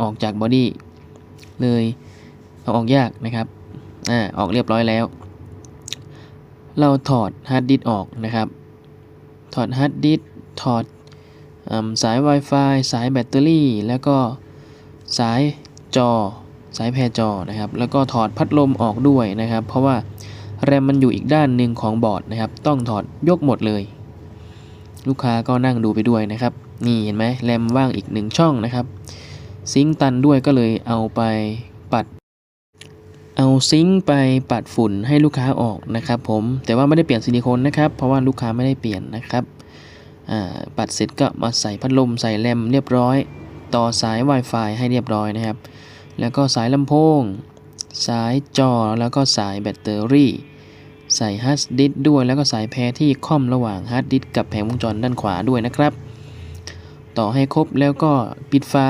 ออกจากบอดี้เลยเอาออกยากนะครับอ่าออกเรียบร้อยแล้ว เราถอดฮาร์ดดิสก์ออกนะครับ ถอดฮาร์ดดิสก์ถอดอสาย Wi-Fi สายแบตเตอรี่ แล้วก็สายจอ สายแพรจอนะครับ แล้วก็ถอดพัดลมออกด้วยนะครับ เพราะว่าแรมมันอยู่อีกด้านหนึ่งของบอร์ดนะครับ ต้องถอดยกหมดเลย ลูกค้าก็นั่งดูไปด้วยนะครับ นี่เห็นไหมแรมว่างอีกหนึ่งช่องนะครับ ซิงตันด้วยก็เลยเอาไปปัด เอาซิงไปปัดฝุ่นให้ลูกค้าออกนะครับผมแต่ว่าไม่ได้เปลี่ยนซิลิโคนนะครับเพราะว่าลูกค้าไม่ได้เปลี่ยนนะครับปัดเสร็จก็มาใส่พัดลมใส่แรมเรียบร้อย ต่อสาย Wi-Fi ให้เรียบร้อยนะครับ แล้วก็สายลำโพง สายจอแล้วก็สายแบตเตอรี่ ใส่ฮาร์ดดิสด้วยแล้วก็สายแพรที่ค่อมระหว่างฮาร์ดดิสกับแผงวงจรด้านขวาด้วยนะครับ ต่อให้ครบแล้วก็ปิดฝา